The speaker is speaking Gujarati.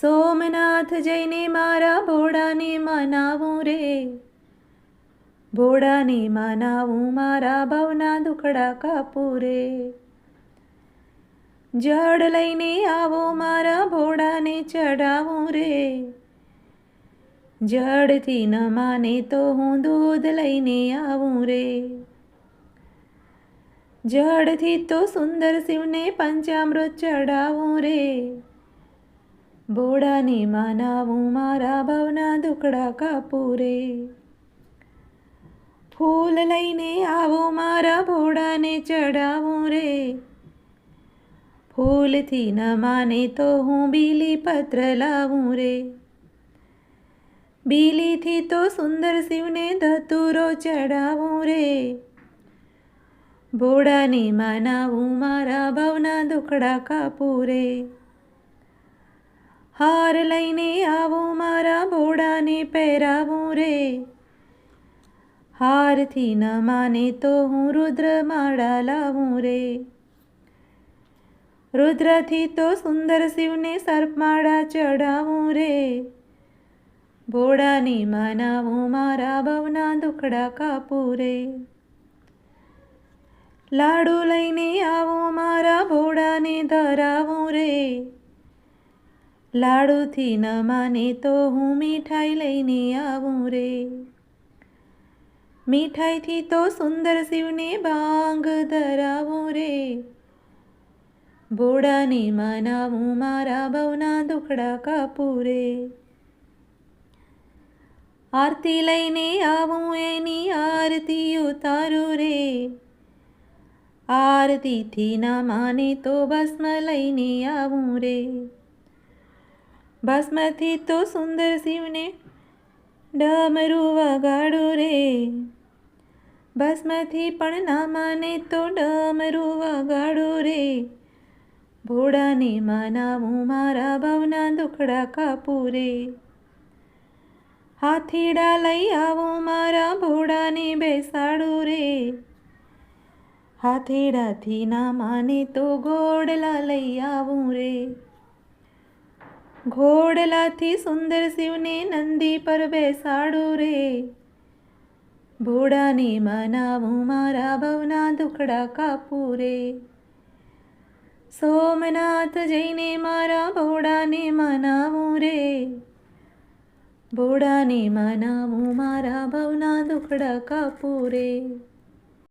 સોમનાથ જઈને મારા ભોળાને મનાવું રે. ભોળાને મનાવું, મારા ભવના દુખડા કાપું રે. જળ લઈને આવો, મારા ભોળાને ચડાવું રે. જળથી ન માને તો હું દૂધ લઈને આવું રે. જળથી તો સુંદર શિવને પંચામૃત ચડાવું રે. ભોળાને માનાવું મારા ભાવના દુકડા કાપુરે ફૂલ લઈને આવો મારા ભોળાને ચડાવું રે ફૂલથી ન માને તો હું બીલી પત્ર લાવું રે બીલીથી તો સુંદર શિવને ધતુરો ચડાવું રે ભોળાને માનાવું મારા ભાવના દુખડા કાપું રે હાર લઈને આવું મારા ભોળાને પહેરાવું રે. હારથી ન માને તો હું રુદ્ર માળા લાવું રે. રુદ્રથી તો સુંદર શિવને સર્પમાળા ચડાવું રે. ભોળાને માનાવું મારા ભવના દુખડા કાપું રે. લાડુ લઈને આવો મારા ભોળાને ધરાવું રે. લાડુથી ન માને તો હું મીઠાઈ લઈને આવું રે. મીઠાઈથી તો સુંદર શિવને ભાંગ ધરાવું રે. ભોળાને માનાવું મારા ભવના દુખડા કાપું રે. આરતી લઈને આવું એની આરતી ઉતારું રે. આરતીથી ના માને તો ભસ્મ લઈને આવું રે. ભસ્મથી તો સુંદર શિવને ડમરું વગાડું રે. ભસ્મથી પણ ના માને તો ડમરું વગાડું રે. ભોળાને માનાવું મારા ભાવના દુખડા કાપું રે. હાથીડા લઈ આવો મારા ભોળાને બેસાડું રે. હાથેડાથી ના માને તો ગોડલા લઈ આવું રે. ઘોડલાથી સુંદર શિવને નંદી પર બેસાડો રે. ભોળાને મનાવું મારા ભવના દુખડા કાપું રે. સોમનાથ જઈને મારા ભોળાને મનાવું રે. ભોળાને મનાવું મારા ભવના દુખડા કાપું રે.